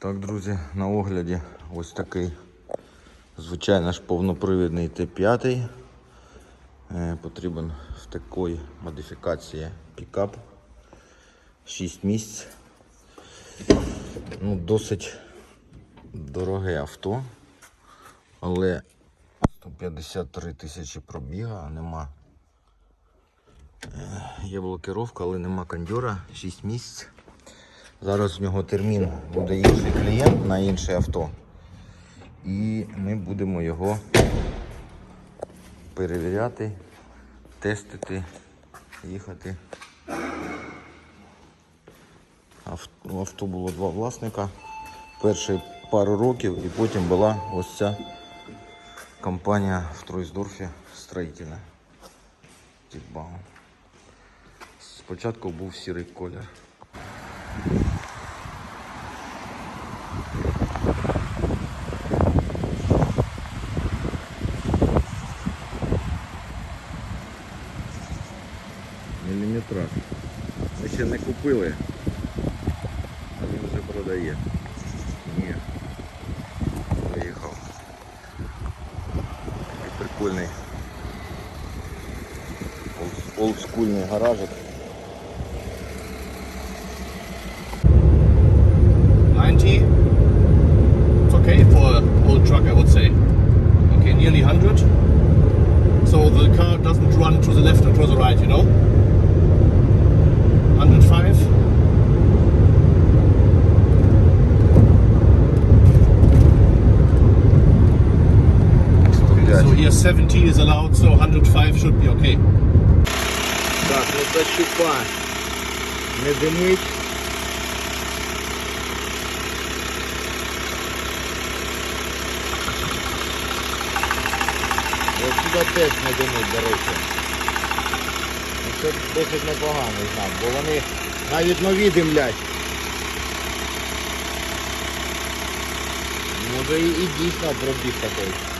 Так, друзі, на огляді ось такий звичайно ж повнопривідний Т5. Е, Потрібен в такій модифікації пікап. 6 місць. Ну, досить дороге авто, але 153 тисячі пробіга, а нема. Е, Є блокировка, але нема кондьора, 6 місць. Зараз в нього термін буде інший клієнт на інше авто. І ми будемо його перевіряти, тестити, їхати. У авто було два власника. Перші пару років і потім була ось ця компанія в Тройсдорфі строїтельна. Спочатку був сірий колір. Міліметраж. Ми ще не купили, а він вже продає. Ні. Поїхав. Такий прикольний. Олдскульний гаражик. 90. It's okay for an old truck, I would say. Okay, nearly 100. So the car doesn't run to the left and to the right, you know? 105. Okay, so here 70 is allowed, so 105 should be okay. Так, ну це щупа. Не димить. Ось сюди теж не димить, до речі. Ну, Це досить непоганий знак, бо вони навіть нові димлять. Може і, і дійсно пробіг такий.